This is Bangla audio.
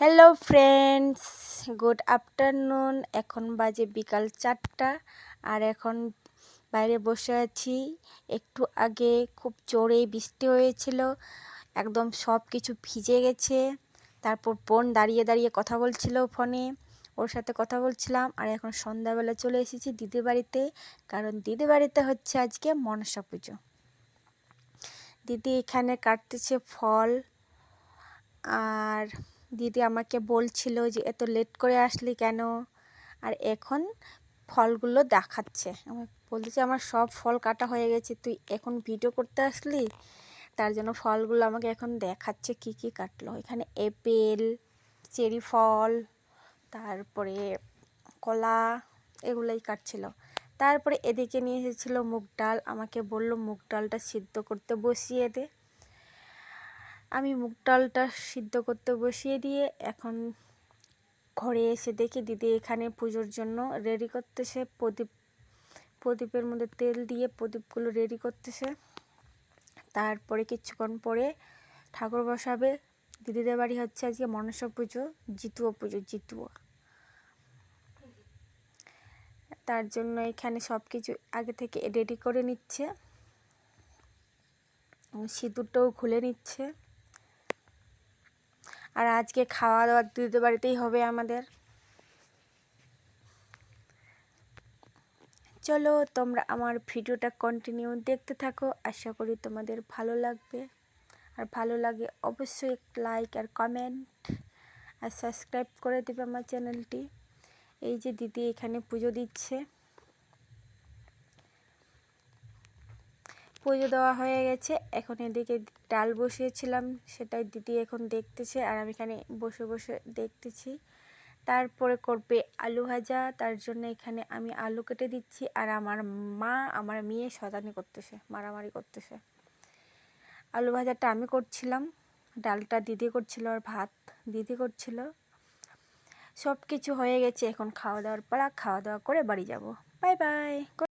হ্যালো ফ্রেন্ডস গুড আফটারনুন এখন বাজে বিকাল চারটা। আর এখন বাইরে বসে আছি। একটু আগে খুব জোরে বৃষ্টি হয়েছিল। একদম সব কিছু ভিজে গেছে। তারপর বোন দাঁড়িয়ে দাঁড়িয়ে কথা বলছিল ফোনে। ওর সাথে কথা বলছিলাম। আর এখন সন্ধ্যাবেলা চলে এসেছি দিদি বাড়িতে। কারণ দিদি বাড়িতে হচ্ছে আজকে মনসা পুজো। দিদি এখানে কাটতেছে ফল। আর দিদি আমাকে বলছিল যে, এত লেট করে আসলি কেন? আর এখন ফলগুলো দেখাচ্ছে। আমার বলতেছে আমার সব ফল কাটা হয়ে গেছে, তুই এখন ভিডিও করতে আসলি? তার জন্য ফলগুলো আমাকে এখন দেখাচ্ছে কি কি কাটলো। এখানে এপেল চেরি ফল, তারপরে কলা, এগুলোই কাটছিল। তারপরে এদিকে নিয়ে এসেছিল মুগ ডাল। আমাকে বলল, মুগ ডালটা সিদ্ধ করতে বসিয়ে দে। আমি মুগ ডালটা সিদ্ধ করতে বসিয়ে দিয়ে এখন ঘরে এসে দেখি দিদি এখানে পুজোর জন্য রেডি করতেছে। প্রদীপ, প্রদীপের মধ্যে তেল দিয়ে প্রদীপগুলো রেডি করতেছে। তারপরে কিছুক্ষণ পরে ঠাকুর বসাবে। দিদিদের বাড়ি হচ্ছে আজকে মনসা পুজো, জিতুয়া পুজো, জিতুয়া। তার জন্য এখানে সব কিছু আগে থেকে রেডি করে নিচ্ছে। সিঁদুরটাও খুলে নিচ্ছে। আর আজকে খাওয়া দাওয়া দিদিদের বাড়িতেই হবে আমাদের। চলো তোমরা আমার ভিডিওটা কন্টিনিউ দেখতে থাকো। আশা করি তোমাদের ভালো লাগবে। আর ভালো লাগে অবশ্যই একটা লাইক আর কমেন্ট আর সাবস্ক্রাইব করে দেবে আমার চ্যানেলটি এই যে দিদি এখানে পুজো দিচ্ছে। পুজো দেওয়া হয়ে গেছে। এখন এদিকে ডাল বসিয়েছিলাম, সেটাই দিদি এখন দেখতেছে আর আমি এখানে বসে বসে দেখতেছি। তারপরে করবে আলু ভাজা, তার জন্য এখানে আমি আলু কেটে দিচ্ছি আর আমার মা, আমার মেয়ে শতানি করতেছে, মারামারি করতেছে। আলু ভাজাটা আমি করছিলাম, ডালটা দিদি করছিল আর ভাত দিদি করছিল। সব কিছু হয়ে গেছে, এখন খাওয়া দাওয়ার পর খাওয়া দাওয়া করে বাড়ি যাব। Bye bye.